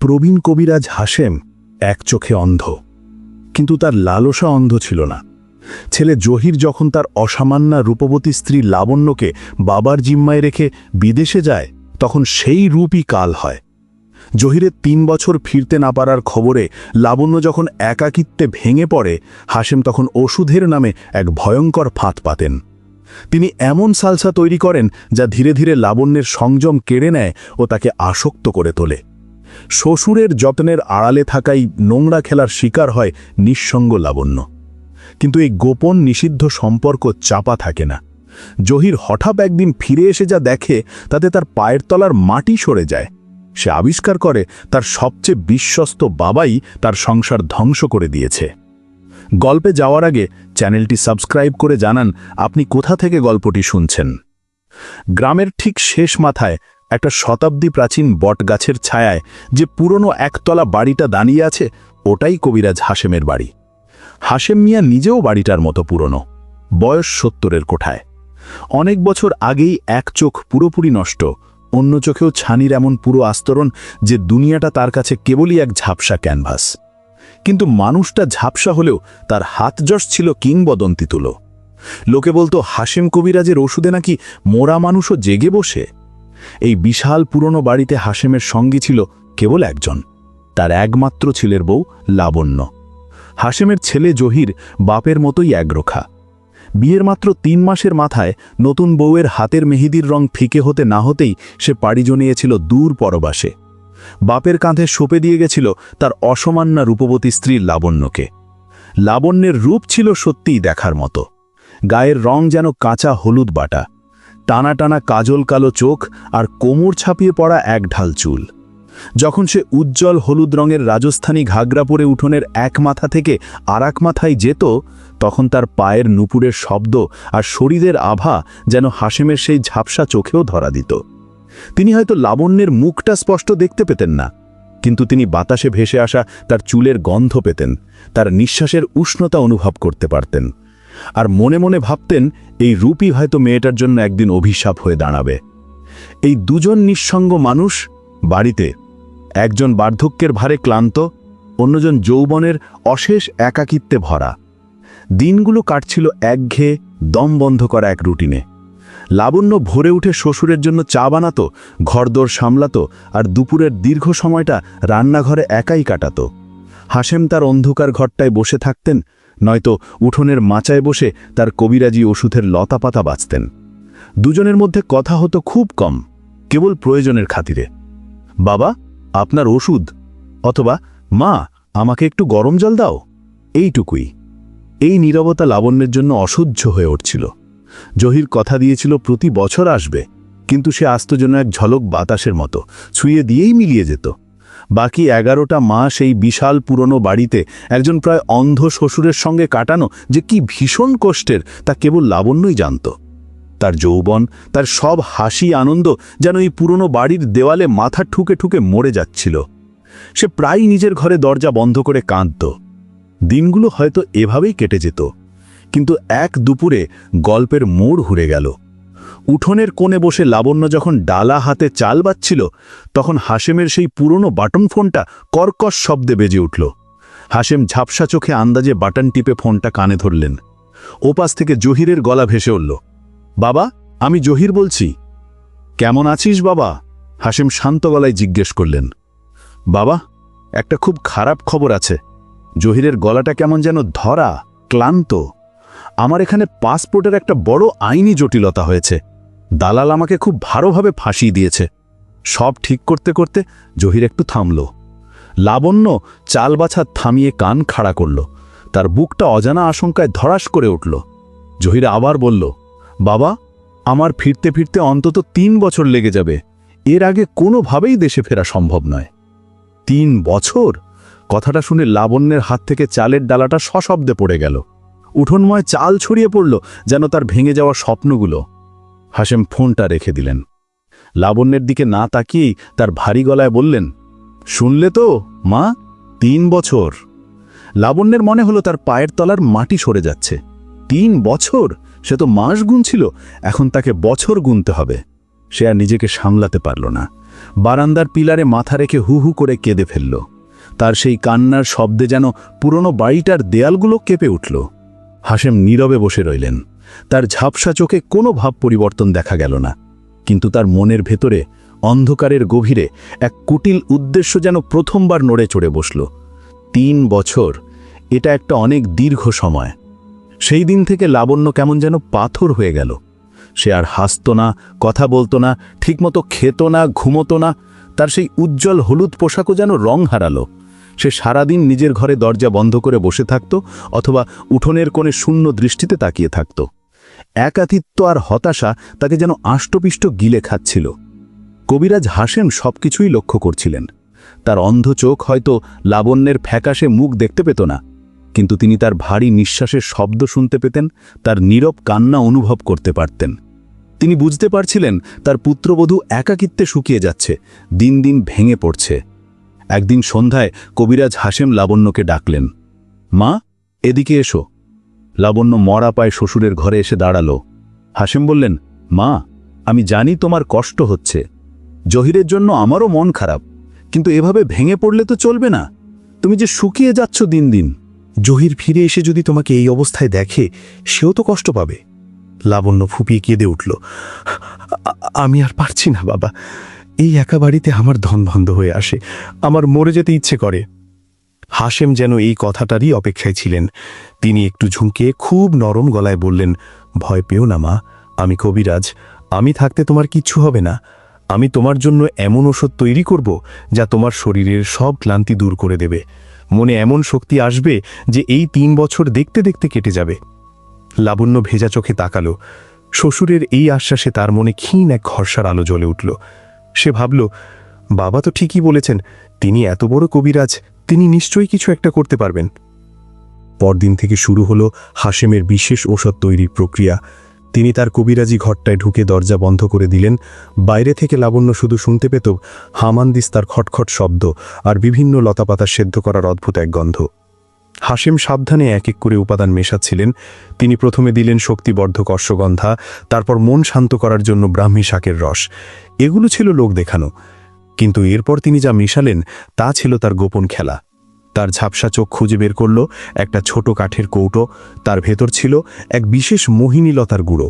প্রবীণ কবিরাজ হাসেম এক চোখে অন্ধ। কিন্তু তার লালসা অন্ধ ছিল না। ছেলে জহির যখন তার অসামান্যা রূপবতী স্ত্রী লাবণ্যকে বাবার জিম্মায় রেখে বিদেশে যায়, তখন সেই রূপই কাল হয়। জহিরের তিন বছর ফিরতে না পারার খবরে লাবণ্য যখন একাকিত্বে ভেঙে পড়ে হাসেম তখন ওষুধের নামে এক ভয়ঙ্কর ফাঁদ পাতেন। তিনি এমন সালসা তৈরি করেন যা ধীরে ধীরে লাবণ্যের সংযম কেড়ে নেয় ও তাকে আসক্ত করে তোলে। শ্বশুরের যত্নের আড়ালে থাকাই নোংরা খেলার শিকার হয় নিঃসঙ্গ লাবণ্য। কিন্তু এই গোপন নিষিদ্ধ সম্পর্ক চাপা থাকে না। জহির হঠাৎ একদিন ফিরে এসে যা দেখে, তাতে তার পায়ের তলার মাটি সরে যায়। সে আবিষ্কার করে, তার সবচেয়ে বিশ্বস্ত বাবাই তার সংসার ধ্বংস করে দিয়েছে। গল্পে যাওয়ার আগে চ্যানেলটি সাবস্ক্রাইব করে জানান, আপনি কোথা থেকে গল্পটি শুনছেন? গ্রামের ঠিক শেষ মাথায় একটা শতাব্দী প্রাচীন বটগাছের ছায়ায় যে পুরনো একতলা বাড়িটা দাঁড়িয়ে আছে, ওটাই কবিরাজ হাসেমের বাড়ি। হাসেম মিয়া নিজেও বাড়িটার মতো পুরনো, বয়স সত্তরের কোঠায়। অনেক বছর আগেই এক চোখ পুরোপুরি নষ্ট, অন্য চোখেও ছানির এমন পুরো আস্তরণ যে দুনিয়াটা তার কাছে কেবলই এক ঝাপসা ক্যানভাস। কিন্তু মানুষটা ঝাপসা হলেও তার হাত যশ ছিল কিংবদন্তি তুলো। লোকে বলতো হাসেম কবিরাজের ওষুধে নাকি মোরা মানুষও জেগে বসে? এই বিশাল পুরনো বাড়িতে হাসেমের সঙ্গী ছিল কেবল একজন। তার একমাত্র ছেলের বউ লাবণ্য। হাসেমের ছেলে জহির বাপের মতোই একরোখা। বিয়ের মাত্র তিন মাসের মাথায় নতুন বউয়ের হাতের মেহেদির রং ফিকে হতে না হতেই সে পাড়ি জনিয়েছিল দূর পরবাসে। বাপের কাঁধে সোপে দিয়ে গেছিল তার অসমান্না রূপবতী স্ত্রী লাবণ্যকে। লাবণ্যের রূপ ছিল সত্যিই দেখার মতো। গায়ের রং যেন কাঁচা হলুদ বাটা। টানা টানা কাজল কালো চোখ আর কোমর ছাপিয়ে পড়া এক ঢাল চুল। যখন সে উজ্জ্বল হলুদ রঙের রাজস্থানী ঘাগরা পরে উঠোনের এক মাথা থেকে আরাক মাথায় যেত, তখন তার পায়ের নুপুরের শব্দ আর শরীরের আভা যেন হাসেমের সেই ঝাপসা চোখেও ধরা দিত। তিনি হয়তো লাবণ্যের মুখটা স্পষ্ট দেখতে পেতেন না, কিন্তু তিনি বাতাসে ভেসে আসা তার চুলের গন্ধ পেতেন, তার নিঃশ্বাসের উষ্ণতা অনুভব করতে পারতেন। আর মনে মনে ভাবতেন এই রূপই হয়তো মেয়েটার জন্য একদিন অভিশাপ হয়ে দাঁড়াবে। এই দুজন নিঃসঙ্গ মানুষ বাড়িতে, একজন বার্ধক্যের ভারে ক্লান্ত, অন্যজন যৌবনের অশেষ একাকিত্বে ভরা। দিনগুলো কাটছিল একঘেয়ে, দম বন্ধ করা এক রুটিনে। লাবণ্য ভোরে উঠে শ্বশুরের জন্য চা বানাতো, ঘরদোর সামলাতো আর দুপুরের দীর্ঘ সময়টা রান্নাঘরে একাই কাটাতো। হাসেম তার অন্ধকার ঘরটায় বসে থাকতেন নয়তো উঠোনের মাচায় বসে তার কবিরাজি ওষুধের লতাপাতা বাঁচতেন। দুজনের মধ্যে কথা হতো খুব কম, কেবল প্রয়োজনের খাতিরে। বাবা, আপনার ওষুধ, অথবা মা, আমাকে একটু গরম জল দাও। এইটুকুই। এই নীরবতা লাবণ্যের জন্য অসহ্য হয়ে উঠছিল। জহির কথা দিয়েছিল, প্রতি বছর আসবে। কিন্তু সে আসত যেন এক ঝলক বাতাসের মতো, ছুঁয়ে দিয়েই মিলিয়ে যেত। বাকি এগারোটা মাস এই বিশাল পুরনো বাড়িতে একজন প্রায় অন্ধ শ্বশুরের সঙ্গে কাটানো যে কি ভীষণ কষ্টের, তা কেবল লাবণ্যই জানত। তার যৌবন, তার সব হাসি আনন্দ যেন এই পুরনো বাড়ির দেওয়ালে মাথা ঠুকে ঠুকে মরে যাচ্ছিল। সে প্রায় নিজের ঘরে দরজা বন্ধ করে কাঁদত। দিনগুলো হয়তো এভাবেই কেটে যেত, কিন্তু এক দুপুরে গল্পের মোড় ঘুরে গেল। উঠোনের কোণে বসে লাবণ্য যখন ডালা হাতে চাল বাচ্ছিল তখন হাসেমের সেই পুরনো বাটন ফোনটা কর্কশ শব্দে বেজে উঠল। হাসেম ঝাপসা চোখে আন্দাজে বাটন টিপে ফোনটা কানে ধরলেন। ওপাশ থেকে জহিরের গলা ভেসে উঠল, বাবা, আমি জহির বলছি। কেমন আছিস বাবা? হাসেম শান্ত গলায় জিজ্ঞেস করলেন। বাবা, একটা খুব খারাপ খবর আছে। জহিরের গলাটা কেমন যেন ধরা, ক্লান্ত। আমার এখানে পাসপোর্টের একটা বড় আইনি জটিলতা হয়েছে। দালাল আমাকে খুব ভালোভাবে ফাঁসিয়ে দিয়েছে। সব ঠিক করতে করতে জহির একটু থামল। লাবণ্য চাল বাছা থামিয়ে কান খাড়া করল। তার বুকটা অজানা আশঙ্কায় ধরাস করে উঠল। জহির আবার বলল, বাবা, আমার ফিরতে ফিরতে অন্তত তিন বছর লেগে যাবে। এর আগে কোনোভাবেই দেশে ফেরা সম্ভব নয়। তিন বছর? কথাটা শুনে লাবণ্যের হাত থেকে চালের ডালাটা সশব্দে পড়ে গেল। উঠোনময় চাল ছড়িয়ে পড়ল যেন তার ভেঙে যাওয়া স্বপ্নগুলো। হাসেম ফোনটা রেখে দিলেন। লাবণ্যের দিকে না তাকিয়েই তার ভারী গলায় বললেন, শুনলে তো, মা? তিন বছর। লাবণ্যের মনে হলো তার পায়ের তলার মাটি সরে যাচ্ছে। তিন বছর? সে তো মাস গুনছিল, এখন তাকে বছর গুনতে হবে। সে আর নিজেকে সামলাতে পারল না। বারান্দার পিলারে মাথা রেখে হু হু করে কেঁদে ফেলল। তার সেই কান্নার শব্দে যেন পুরনো বাড়িটার দেয়ালগুলো কেঁপে উঠল। হাসেম নীরবে বসে রইলেন। তার ঝাপসা চোখে কোনো ভাব পরিবর্তন দেখা গেল না। কিন্তু তার মনের ভেতরে অন্ধকারের গভীরে এক কুটিল উদ্দেশ্য যেন প্রথমবার নড়ে চড়ে বসল। তিন বছর, এটা একটা অনেক দীর্ঘ সময়। সেই দিন থেকে লাবণ্য কেমন যেন পাথর হয়ে গেল। সে আর হাসত না, কথা বলতো না, ঠিকমতো খেত না, ঘুমতো না, তার সেই উজ্জ্বল হলুদ পোশাকও যেন রং হারালো। সে সারাদিন নিজের ঘরে দরজা বন্ধ করে বসে থাকত অথবা উঠোনের কোণে শূন্য দৃষ্টিতে তাকিয়ে থাকত। একাতিত্ব আর হতাশা তাকে যেন আষ্টপিষ্ট গিলে খাচ্ছিল। কবিরাজ হাসেম সবকিছুই লক্ষ্য করছিলেন। তার অন্ধ চোখ হয়তো লাবণ্যের ফ্যাকাশে মুখ দেখতে পেত না, কিন্তু তিনি তার ভারী নিঃশ্বাসের শব্দ শুনতে পেতেন, তার নীরব কান্না অনুভব করতে পারতেন। তিনি বুঝতে পারছিলেন তার পুত্রবধূ একাকিত্বে শুকিয়ে যাচ্ছে, দিন দিন ভেঙে পড়ছে। একদিন সন্ধ্যায় কবিরাজ হাসেম লাবণ্যকে ডাকলেন, মা, এদিকে এসো। লাবণ্য মরা পায় শ্বশুরের ঘরে এসে দাঁড়াল। হাসেম বললেন, মা, আমি জানি তোমার কষ্ট হচ্ছে। জহিরের জন্য আমারও মন খারাপ, কিন্তু এভাবে ভেঙে পড়লে তো চলবে না। তুমি যে শুকিয়ে যাচ্ছ দিন দিন। জহির ফিরে এসে যদি তোমাকে এই অবস্থায় দেখে, সেও তো কষ্ট পাবে। লাবণ্য ফুপিয়ে কেঁদে উঠল, আমি আর পারছি না, বাবা। এই একা বাড়িতে আমার ধন বন্ধ হয়ে আসে। আমার মরে যেতে ইচ্ছে করে। হাসেম যেন এই কথাটারই অপেক্ষায় ছিলেন। তিনি একটু ঝুঁকে খুব নরম গলায় বললেন, ভয় পেও না মা, আমি কবিরাজ, আমি থাকতে তোমার কিচ্ছু হবে না। আমি তোমার জন্য এমন ওষুধ তৈরি করব যা তোমার শরীরের সব ক্লান্তি দূর করে দেবে। মনে এমন শক্তি আসবে যে এই তিন বছর দেখতে দেখতে কেটে যাবে লাবণ্য ভেজা চোখে তাকালো। শ্বশুরের এই আশ্বাসে তার মনে ক্ষীণ এক ঘর্ষার আলো জ্বলে উঠল। সে ভাবল, বাবা তো ঠিকই বলেছেন, তিনি এত বড় কবিরাজ তিনি নিশ্চয়ই কিছু একটা করতে পারবেন। পরদিন থেকে শুরু হলো হাসেমের বিশেষ ঔষধ তৈরির প্রক্রিয়া। তিনি তার কবিরাজি ঘরটায় ঢুকে দরজা বন্ধ করে দিলেন। বাইরে থেকে লাবণ্য শুধু শুনতে পেত হামানদিস্তার খটখট শব্দ আর বিভিন্ন লতাপাতা সেদ্ধ করার অদ্ভুত এক গন্ধ। হাসেম সাবধানে এক এক করে উপাদান মেশাচ্ছিলেন। তিনি প্রথমে দিলেন শক্তিবর্ধক অশ্বগন্ধা, তারপর মন শান্ত করার জন্য ব্রাহ্মী শাকের রস। এগুলো ছিল লোক দেখানো। কিন্তু এরপর তিনি যা মেশালেন, তা ছিল তার গোপন খেলা। তার ঝাপসা চোখ খুঁজে বের করল একটা ছোট কাঠের কৌটো, তার ভেতর ছিল এক বিশেষ মোহিনী লতার গুঁড়ো।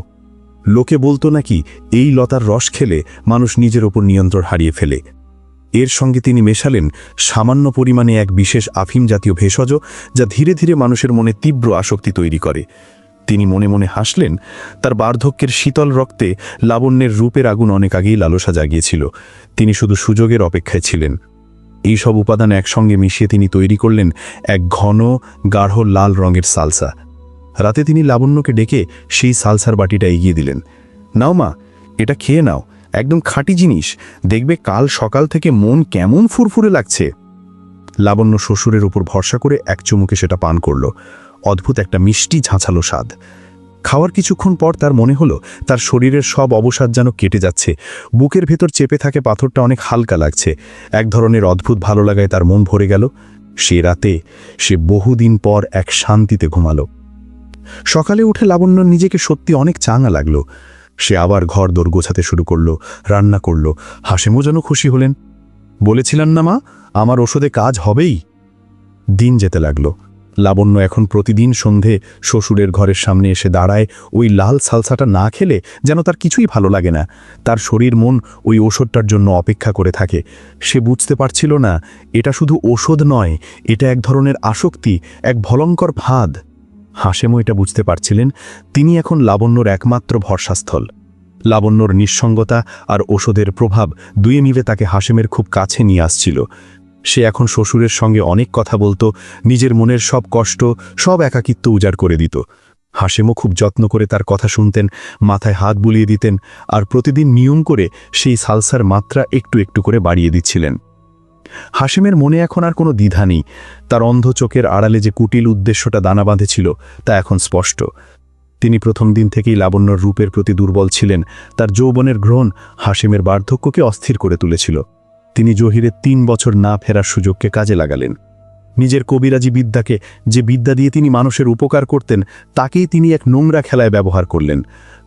লোকে বলতো নাকি, এই লতার রস খেলে মানুষ নিজের ওপর নিয়ন্ত্রণ হারিয়ে ফেলে। এর সঙ্গে তিনি মেশালেন সামান্য পরিমাণে এক বিশেষ আফিম জাতীয় ভেষজ, যা ধীরে ধীরে মানুষের মনে তীব্র আসক্তি তৈরি করে। তিনি মনে মনে হাসলেন, তার বার্ধক্যের শীতল রক্তে লাবণ্যের রূপের আগুন অনেক আগেই লালসা জাগিয়েছিল। তিনি শুধু সুযোগের অপেক্ষায় ছিলেন। এই সব উপাদান একসঙ্গে মিশিয়ে তিনি তৈরি করলেন এক ঘন, গাঢ় লাল রঙের সালসা। রাতে তিনি লাবণ্যকে ডেকে সেই সালসার বাটিটা এগিয়ে দিলেন। নাও মা, এটা খেয়ে নাও, একদম খাঁটি জিনিস। দেখবে কাল সকাল থেকে মন কেমন ফুরফুরে লাগছে। লাবণ্য শ্বশুরের উপর ভরসা করে এক চুমুকে সেটা পান করল। অদ্ভুত একটা মিষ্টি ঝাঁঝালো স্বাদ। খাওয়ার কিছুক্ষণ পর তার মনে হলো, তার শরীরের সব অবসাদ যেন কেটে যাচ্ছে। বুকের ভেতর চেপে থাকে পাথরটা অনেক হালকা লাগছে। এক ধরনের অদ্ভুত ভালো লাগায় তার মন ভরে গেল। সে রাতে সে বহুদিন পর এক শান্তিতে ঘুমালো। সকালে উঠে লাবণ্য নিজেকে সত্যি অনেক চাঙা লাগল। সে আবার ঘর দোর গোছাতে শুরু করল, রান্না করল। হাসেমও যেন খুশি হলেন। বলেছিলেন না মা, আমার ওষুধে কাজ হবেই। দিন যেতে লাগল। লাবণ্য এখন প্রতিদিন সন্ধে শ্বশুরের ঘরের সামনে এসে দাঁড়ায়, ওই লাল সালসাটা না খেলে যেন তার কিছুই ভালো লাগে না। তার শরীর মন ওই ওষুধটার জন্য অপেক্ষা করে থাকে। সে বুঝতে পারছিল না, এটা শুধু ওষুধ নয়, এটা এক ধরনের আসক্তি, এক ভয়ঙ্কর ফাঁদ হাসেমও এটা বুঝতে পারছিলেন, তিনি এখন লাবণ্যর একমাত্র ভরসাস্থল। লাবণ্যর নিঃসঙ্গতা আর ওষুধের প্রভাব দুয়ে মিলে তাকে হাসেমের খুব কাছে নিয়ে আসছিল। সে এখন শ্বশুরের সঙ্গে অনেক কথা বলতো, নিজের মনের সব কষ্ট, সব একাকিত্ব উজাড় করে দিত। হাসেমও খুব যত্ন করে তার কথা শুনতেন, মাথায় হাত বুলিয়ে দিতেন আর প্রতিদিন নিয়ম করে সেই সালসার মাত্রা একটু একটু করে বাড়িয়ে দিচ্ছিলেন। হাসেমের মনে এখন আর কোনো দ্বিধা নেই, তার অন্ধ চোখের আড়ালে যে কুটিল উদ্দেশ্যটা দানা বাঁধেছিল, তা এখন স্পষ্ট। তিনি প্রথম দিন থেকেই লাবণ্যর রূপের প্রতি দুর্বল ছিলেন, তার যৌবনের গ্রহণ হাসেমের বার্ধক্যকে অস্থির করে তুলেছিল। তিনি জহিরের তিন বছর না ফেরার সুযোগকে কাজে লাগালেন। নিজের কবিরাজি বিদ্যাকে যে বিদ্যা দিয়ে তিনি মানুষের উপকার করতেন, তাকেই তিনি এক নোংরা খেলায় ব্যবহার করলেন।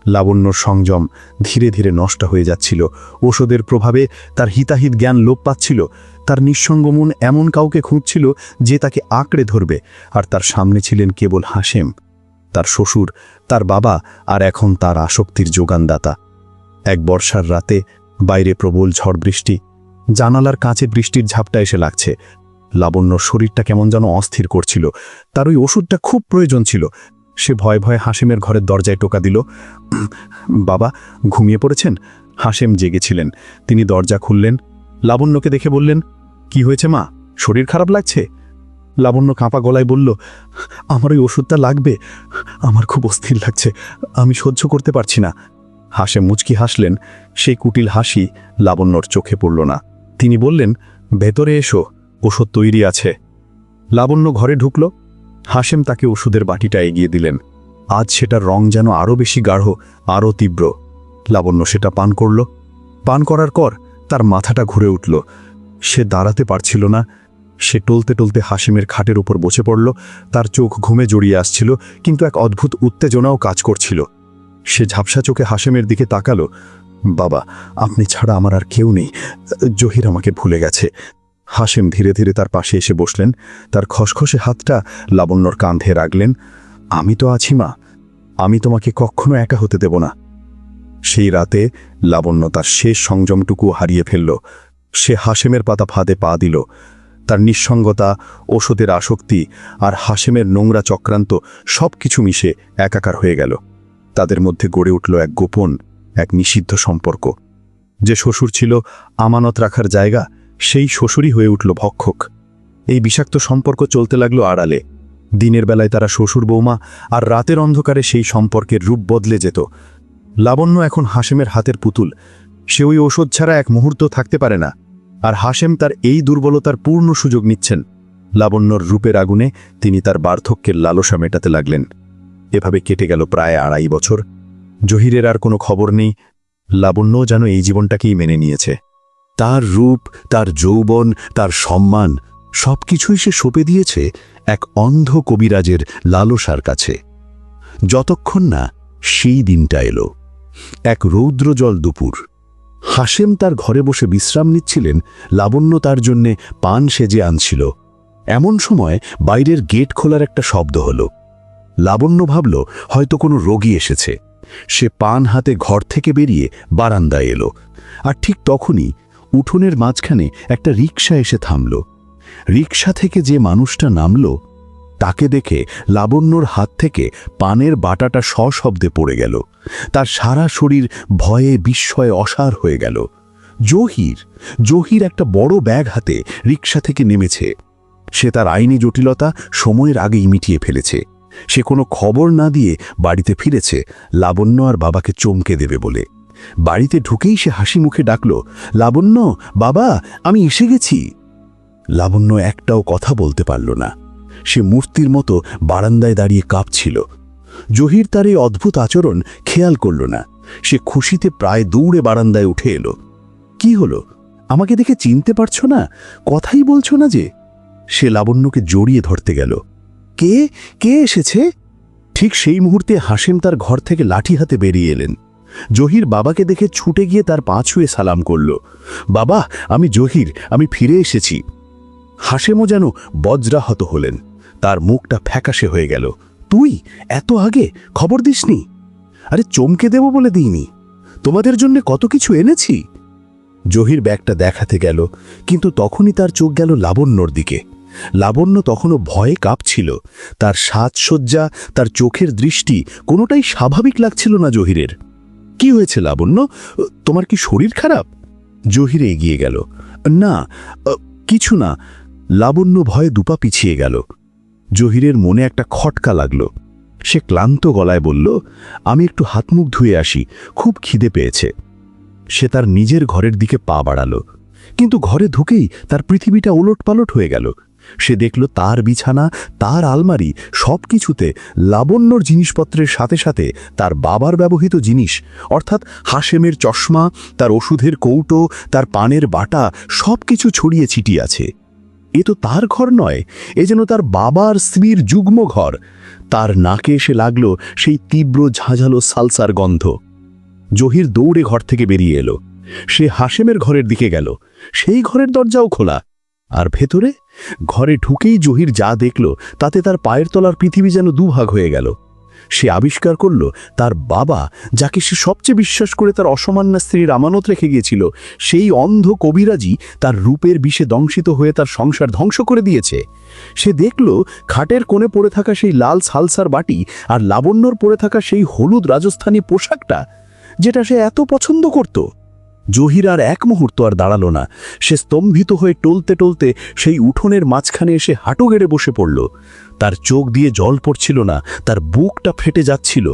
লাবণ্যর সংযম ধীরে ধীরে নষ্ট হয়ে যাচ্ছিল। ওষুধের প্রভাবে তার হিতাহিত জ্ঞান লোপ পাচ্ছিল। তার নিঃসঙ্গ মন এমন কাউকে খুঁজছিল যে তাকে আঁকড়ে ধরবে, আর তার সামনে ছিলেন কেবল হাসেম তার শ্বশুর, তার বাবা আর এখন তার আসক্তির যোগানদাতা। এক বর্ষার রাতে বাইরে প্রবল ঝড় বৃষ্টি জানালার কাঁচে বৃষ্টির ঝাপটা এসে লাগছে। লাবণ্যর শরীরটা কেমন যেন অস্থির করছিল। তার ওই ওষুধটা খুব প্রয়োজন ছিল। সে ভয়ে ভয়ে হাসেমের ঘরের দরজায় টোকা দিল। বাবা, ঘুমিয়ে পড়েছেন? হাসেম জেগেছিলেন। তিনি দরজা খুললেন। লাবণ্যকে দেখে বললেন, কি হয়েছে মা? শরীর খারাপ লাগছে? লাবণ্য কাঁপা গলায় বলল, আমার ওই ওষুধটা লাগবে। আমার খুব অস্থির লাগছে। আমি সহ্য করতে পারছি না। হাসে মুচকি হাসলেন। সেই কুটিল হাসি লাবণ্যর চোখে পড়ল না। তিনি বললেন, ভেতরে এসো, ওষুধ তৈরি আছে। লাবণ্য ঘরে ঢুকল। হাসেম তাকে ওষুধের বাটিটা এগিয়ে দিলেন। আজ সেটার রং যেন আরও বেশি গাঢ়, আরও তীব্র। লাবণ্য সেটা পান করল। পান করার পর তার মাথাটা ঘুরে উঠল। সে দাঁড়াতে পারছিল না। সে টলতে টলতে হাসিমের খাটের উপর বসে পড়ল। তার চোখ ঘুমে জড়িয়ে আসছিল, কিন্তু এক অদ্ভুত উত্তেজনাও কাজ করছিল। সে ঝাপসা চোখে হাসেমের দিকে তাকালো। বাবা, আপনি ছাড়া আমার আর কেউ নেই। জহির আমাকে ভুলে গেছে। হাসেম ধীরে ধীরে তার পাশে এসে বসলেন। তার খসখসে হাতটা লাবণ্যর কাঁধে রাখলেন। আমি তো আছি, মা। আমি তোমাকে কখনো একা হতে দেব না। সেই রাতে লাবণ্য তার শেষ সংযমটুকু হারিয়ে ফেলল। সে হাসেমের পাতা ফাঁদে পা দিল। তার নিঃসঙ্গতা, ওষুধের আসক্তি আর হাসেমের নোংরা চক্রান্ত সব কিছু মিশে একাকার হয়ে গেল। তাদের মধ্যে গড়ে উঠল এক গোপন, এক নিষিদ্ধ সম্পর্ক। যে শ্বশুর ছিল আমানত রাখার জায়গা, সেই শ্বশুরই হয়ে উঠল ভক্ষক। এই বিষাক্ত সম্পর্ক চলতে লাগল আড়ালে। দিনের বেলায় তারা শ্বশুর বৌমা আর রাতের অন্ধকারে সেই সম্পর্কের রূপ বদলে যেত। লাবণ্য এখন হাসেমের হাতের পুতুল। সে ওই ওষুধ ছাড়া এক মুহূর্ত থাকতে পারে না। আর হাসেম তার এই দুর্বলতার পূর্ণ সুযোগ নিচ্ছেন। লাবণ্যর রূপের আগুনে তিনি তার বার্ধক্যের লালসা মেটাতে লাগলেন। এভাবে কেটে গেল প্রায় আড়াই বছর। জহিরের আর কোনো খবর নেই। লাবণ্য যেন এই জীবনটাকেই মেনে নিয়েছে। তার রূপ, তার যৌবন, তার সম্মান, সবকিছুই সে সঁপে দিয়েছে এক অন্ধ কবিরাজের লালসার কাছে। যতক্ষণ না সেই দিনটা এলো। এক রৌদ্রজল দুপুর। হাসেম তার ঘরে বসে বিশ্রাম নিচ্ছিলেন। লাবণ্য তার জন্যে পান সেজে আনছিল। এমন সময় বাইরের গেট খোলার একটা শব্দ হল। লাবণ্য ভাবল, হয়তো কোনো রোগী এসেছে। সে পান হাতে ঘর থেকে বেরিয়ে বারান্দায় এলো। আর ঠিক তখনই উঠোনের মাঝখানে একটা রিক্সা এসে থামল। রিক্সা থেকে যে মানুষটা নামল, তাকে দেখে লাবণ্যর হাত থেকে পানের বাটাটা সশব্দে পড়ে গেল। তার সারা শরীর ভয়ে বিস্ময়ে অসার হয়ে গেল। জহির জহির একটা বড় ব্যাগ হাতে রিক্সা থেকে নেমেছে। সে তার আইনি জটিলতা সময়ের আগেই মিটিয়ে ফেলেছে। সে কোনো খবর না দিয়ে বাড়িতে ফিরেছে, লাবণ্য আর বাবাকে চমকে দেবে বলে। বাড়িতে ঢুকেই সে হাসি মুখে ডাকল, লাবণ্য, বাবা, আমি এসে গেছি। লাবণ্য একটাও কথা বলতে পারল না। সে মূর্তির মতো বারান্দায় দাঁড়িয়ে কাঁপছিল। জহির তার এই অদ্ভুত আচরণ খেয়াল করল না। সে খুশিতে প্রায় দৌড়ে বারান্দায় উঠে এলো। কি হলো? আমাকে দেখে চিনতে পারছ না? কথাই বলছো না যে? সে লাবণ্যকে জড়িয়ে ধরতে গেল। কে? কে এসেছে? ঠিক সেই মুহূর্তে হাসেম তার ঘর থেকে লাঠি হাতে বেরিয়ে এলেন। জহির বাবাকে দেখে ছুটে গিয়ে তার পা ছুঁয়ে সালাম করল। বাবা, আমি জহির, আমি ফিরে এসেছি। হাসেমও যেন বজ্রাহত হলেন। তার মুখটা ফ্যাকাশে হয়ে গেল। তুই, এত আগে? খবর দিসনি? আরে চমকে দেব বলে দিইনি। তোমাদের জন্য কত কিছু এনেছি? জহির ব্যাগটা দেখাতে গেল, কিন্তু তখনই তার চোখ গেল লাবণ্যর দিকে। লাবণ্য তখনও ভয়ে কাঁপছিল। তার সাজসজ্জা, তার চোখের দৃষ্টি কোনোটাই স্বাভাবিক লাগছিল না জহিরের। কি হয়েছে লাবণ্য? তোমার কি শরীর খারাপ? জহিরে এগিয়ে গেল। না, কিছু না। লাবণ্য ভয়ে দুপা পিছিয়ে গেল। জহিরের মনে একটা খটকা লাগল। সে ক্লান্ত গলায় বলল, আমি একটু হাত মুখ ধুয়ে আসি, খুব খিদে পেয়েছে। সে তার নিজের ঘরের দিকে পা বাড়ালো। কিন্তু ঘরে ঢুকেই তার পৃথিবীটা ওলট পালট হয়ে গেল। সে দেখল তার বিছানা, তার আলমারি সব কিছুতে লাবণ্যর জিনিসপত্রের সাথে সাথে তার বাবার ব্যবহৃত জিনিস, অর্থাৎ হাসেমের চশমা, তার ওষুধের কৌটো, তার পানের বাটা সব কিছু ছড়িয়ে ছিটিয়ে আছে। এ তো তার ঘর নয়, এ যেন তার বাবার স্ত্রীর যুগ্ম ঘর। তার নাকে এসে লাগল সেই তীব্র ঝাঁঝালো সালসার গন্ধ। জহির দৌড়ে ঘর থেকে বেরিয়ে এলো। সে হাসেমের ঘরের দিকে গেল। সেই ঘরের দরজাও খোলা। আর ভেতরে? ঘরে ঢুকেই জহির যা দেখল, তাতে তার পায়ের তলার পৃথিবী যেন দুভাগ হয়ে গেল। সে আবিষ্কার করল, তার বাবা, যাকে সে সবচেয়ে বিশ্বাস করে তার অসমান্না স্ত্রীর আমানত রেখে গিয়েছিল, সেই অন্ধ কবিরাজি তার রূপের বিষে দংশিত হয়ে তার সংসার ধ্বংস করে দিয়েছে। সে দেখল, খাটের কোণে পড়ে থাকা সেই লাল সালসার বাটি আর লাবণ্যর পড়ে থাকা সেই হলুদ রাজস্থানী পোশাকটা, যেটা সে এত পছন্দ করত। জহির আর এক মুহূর্ত আর দাঁড়াল না। সে স্তম্ভিত হয়ে টলতে টলতে সেই উঠোনের মাঝখানে এসে হাঁটু গেড়ে বসে পড়ল। তার চোখ দিয়ে জল পড়ছিল না, তার বুকটা ফেটে যাচ্ছিল।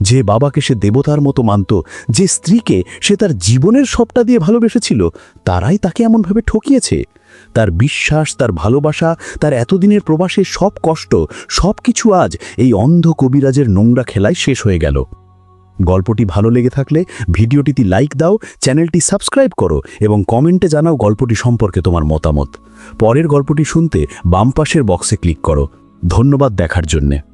যে বাবাকে সে দেবতার মতো মানত, যে স্ত্রীকে সে তার জীবনের সবটা দিয়ে ভালোবেসেছিল, তারাই তাকে এমনভাবে ঠকিয়েছে। তার বিশ্বাস, তার ভালোবাসা, তার এতদিনের প্রবাসের সব কষ্ট সব কিছু আজ এই অন্ধ কবিরাজের নোংরা খেলায় শেষ হয়ে গেল। গল্পটি ভালো লেগে থাকলে ভিডিওটিতে লাইক দাও, চ্যানেলটি সাবস্ক্রাইব করো এবং কমেন্টে জানাও গল্পটি সম্পর্কে তোমার মতামত। পরের গল্পটি শুনতে বাম পাশের বক্সে ক্লিক করো। ধন্যবাদ দেখার জন্যে।